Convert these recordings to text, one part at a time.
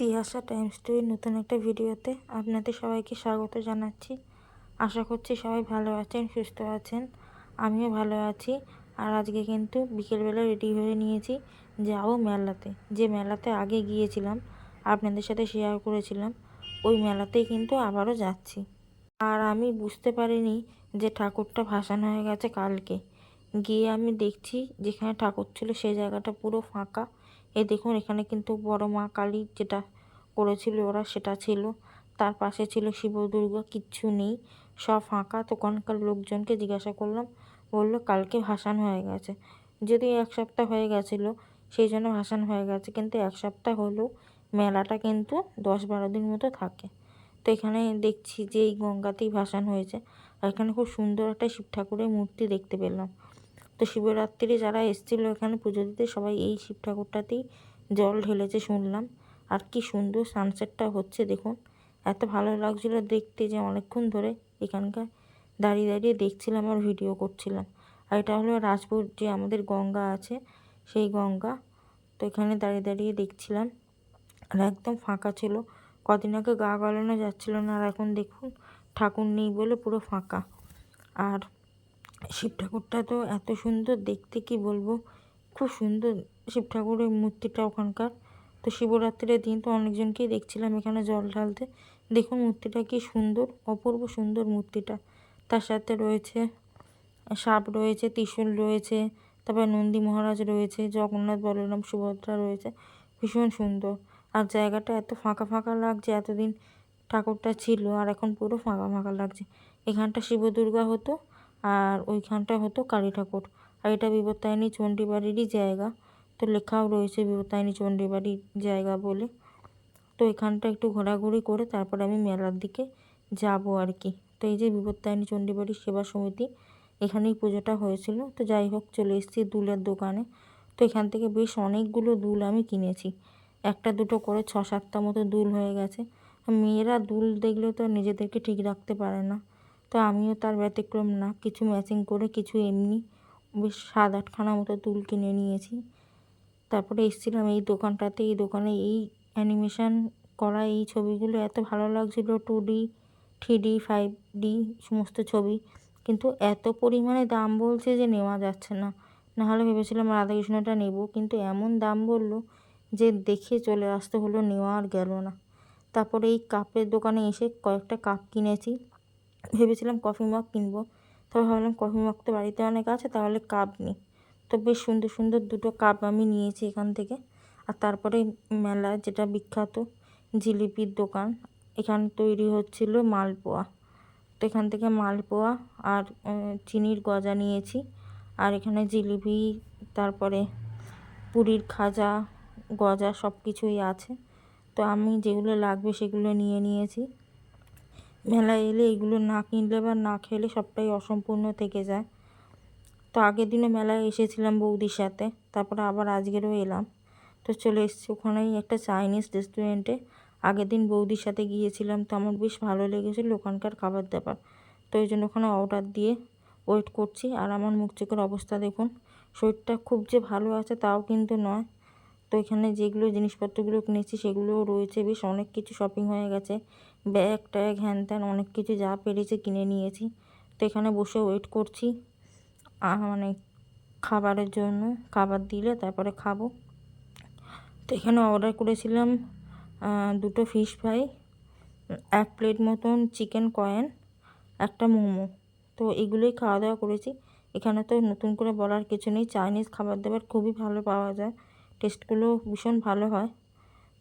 Tiyasha time স্টোরির নতুন একটা ভিডিওতে আপনাদের সবাইকে স্বাগত জানাচ্ছি। আশা করছি সবাই ভালো আছেন, সুস্থ আছেন। আমিও ভালো আছি। আর আজকে কিন্তু বিকেলবেলা রেডি হয়ে নিয়েছি যাব মেলাতে। যে মেলাতে আগে গিয়েছিলাম, আপনাদের সাথে শেয়ার করেছিলাম, ওই মেলাতেই কিন্তু আবারও যাচ্ছি। আর আমি বুঝতে পারিনি যে ঠাকুরটা ভাসানো হয়ে গেছে কালকে। গিয়ে আমি দেখছি যেখানে ঠাকুর ছিল সেই জায়গাটা পুরো ফাঁকা। এ দেখুন, এখানে কিন্তু বড় মা কালী যেটা করেছিল ওরা, সেটা ছিল। তার পাশে ছিল শিব দুর্গা, কিচ্ছু নেই, সব ফাঁকা। তখনকার লোকজনকে জিজ্ঞাসা করলাম, বলল কালকে ভাসান হয়ে গেছে। যদি এক সপ্তাহ হয়ে গেছিল, সেই জন্য ভাসান হয়ে গেছে, কিন্তু এক সপ্তাহ হলেও মেলাটা কিন্তু দশ বারো দিন মতো থাকে। তো এখানে দেখছি যে এই গঙ্গাতেই ভাসান হয়েছে। আর এখানে খুব সুন্দর একটা শিব ঠাকুরের মূর্তি দেখতে পেলাম। তো শিবরাত্রি যারা এসেছিল এখানে পুজো দিতে, সবাই এই শিব ঠাকুরটাতেই জল ঢেলেছে শুনলাম। আর কি সুন্দর সানসেটটা হচ্ছে দেখুন। এত ভালো লাগছিল দেখতে যে অনেকক্ষণ ধরে এখানকার দাঁড়িয়ে দাঁড়িয়ে দেখছিলাম আর ভিডিও করছিলাম। আর এটা হলো রাজপুর যে আমাদের গঙ্গা আছে, সেই গঙ্গা। তো এখানে দাঁড়িয়ে দাঁড়িয়ে দেখছিলাম। আর একদম ফাঁকা ছিল। কদিন আগে গা গলানো যাচ্ছিল না, আর এখন দেখুন ঠাকুর নেই বলে পুরো ফাঁকা। আর শিব ঠাকুরটা তো এত সুন্দর দেখতে, কি বলব? খুব সুন্দর শিব ঠাকুরের মূর্তিটা ওখানকার। তো শিবরাত্রির দিন তো অনেকজনকেই দেখছিলাম এখানে জল ঢালতে। দেখুন মূর্তিটা কি সুন্দর, অপূর্ব সুন্দর মূর্তিটা। তার সাথে রয়েছে সাপ রয়েছে, ত্রিশূল রয়েছে, তারপর নন্দী মহারাজ রয়েছে, জগন্নাথ বলরাম সুভদ্রা রয়েছে। ভীষণ সুন্দর। আর জায়গাটা এত ফাঁকা ফাঁকা লাগছে, এতদিন ঠাকুরটা ছিল আর এখন পুরো ফাঁকা ফাঁকা লাগছে। এখানটা শিব দুর্গা হতো আর ওইখানটা হতো কালী ঠাকুর। আর এটা বিপত্তায়নী চণ্ডীবাড়িরই জায়গা। তো লেখাও রয়েছে বিপত্তায়নী চণ্ডীবাড়ির জায়গা বলে। তো এখানটা একটু ঘোরাঘুরি করে তারপর আমি মেলার দিকে যাব আর কি। তো এই যে বিপত্তায়নী চণ্ডীবাড়ির সেবা সমিতি, এখানেই পুজোটা হয়েছিল। তো যাই হোক, চলে এসেছি দুলের দোকানে। তো এখান থেকে বেশ অনেকগুলো দুল আমি কিনেছি। একটা দুটো করে ছ সাতটা মতো দুল হয়ে গেছে। মেয়েরা দুল দেখলে তো নিজেদেরকে ঠিক রাখতে পারে না। তো আমিও তার ব্যতিক্রম না, কিছু ম্যাচিং করে কিছু এমনি বেশ সাত আটখানা মতো দুল কিনে নিয়েছি। তারপরে এসেছিলাম এই দোকানটাতে, এই দোকানে এই অ্যানিমেশান করা এই ছবিগুলো এত ভালো লাগছিল two D three D five D সমস্ত ছবি। কিন্তু এত পরিমাণে দাম বলছে যে নেওয়া যাচ্ছে না। নাহলে ভেবেছিলাম রাধাকৃষ্ণটা নেব, কিন্তু এমন দাম বলল যে দেখে চলে আসতে হলো, নেওয়া আর গেল না। তারপরে এই কাপের দোকানে এসে কয়েকটা কাপ কিনেছি। ভেবেছিলাম কফি মগ কিনবো। তবে ভাবলাম কফি মগ তো বাড়িতে অনেক আছে, তাহলে কাপ নিই। তো বেশ সুন্দর সুন্দর দুটো কাপ আমি নিয়েছি এখান থেকে। আর তারপরে মেলা যেটা বিখ্যাত জিলিপির দোকান, এখানে তৈরি হচ্ছিল মালপোয়া। তো এখান থেকে মালপোয়া আর চিনির গজা নিয়েছি। আর এখানে জিলিপি, তারপরে পুরীর খাজা, গজা সব কিছুই আছে। তো আমি যেগুলো লাগবে সেগুলো নিয়ে নিয়েছি। মেলায় এলে এগুলো না কিনলে বা না খেলে সবটাই অসম্পূর্ণ থেকে যায়। তো আগের দিনও মেলায় এসেছিলাম বৌদির সাথে, তারপরে আবার আজকেরও এলাম। তো চলে এসেছি ওখানেই একটা চাইনিজ রেস্টুরেন্টে আগের দিন বৌদির সাথে গিয়েছিলাম, তো আমার বেশ ভালো লেগেছিলো ওখানকার খাবার দাবার। তো ওই জন্য ওখানে অর্ডার দিয়ে ওয়েট করছি। আর আমার মুখ চোখের অবস্থা দেখুন, শরীরটা খুব যে ভালো আছে তাও কিন্তু নয়। এখানে যেগুলো জিনিসপত্রগুলো কিনেছি সেগুলোও রয়েছে। বেশ অনেক কিছু শপিং হয়ে গেছে। ব্যাগ, ট্যাগ হ্যান ত্যান অনেক কিছু যা পেরেছে কিনে নিয়েছি। তো এখানে বসে ওয়েট করছি। মানে খাবারের জন্য। খাবার দিলে তারপরে খাব। তো এখানে অর্ডার করেছিলাম দুটো ফিশ ফ্রাই এক প্লেট মতন চিকেন কয়েন একটা মোমো। তো এগুলোই খাওয়া দাওয়া করেছি। এখানে তো নতুন করে বলার কিছু নেই। চাইনিজ খাবার দাবার খুবই ভালো পাওয়া যায়। টেস্টগুলো ভীষণ ভালো হয়।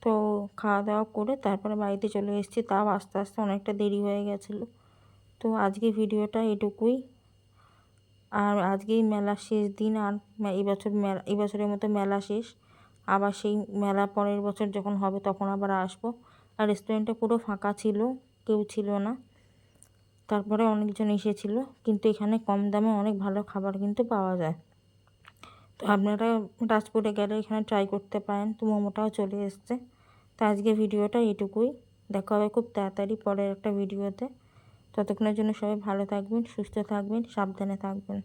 তো খাওয়া দাওয়া করে তারপরে বাড়িতে চলে এসেছি, তাও আস্তে আস্তে অনেকটা দেরি হয়ে গেছিল। তো আজকে ভিডিওটা এটুকুই। আর আজকেই মেলা শেষ দিন, আর এই বছর মেলা এবছরের মতো মেলা শেষ। আবার সেই মেলা পরের বছর যখন হবে তখন আবার আসব। আর রেস্টুরেন্টটা পুরো ফাঁকা ছিল, কেউ ছিল না। তারপরে অনেকজন এসেছিল, কিন্তু এখানে কম দামে অনেক ভালো খাবার কিন্তু পাওয়া যায়। তো আপনারা রাজপুরে গেলে এখানে ট্রাই করতে পারেন। তো মোমোটাও চলে এসছে। তো আজকে ভিডিওটা এটুকুই দেখা হবে খুব তাড়াতাড়ি পরের একটা ভিডিওতে। ততক্ষণের জন্য সবাই ভালো থাকবেন, সুস্থ থাকবেন, সাবধানে থাকবেন।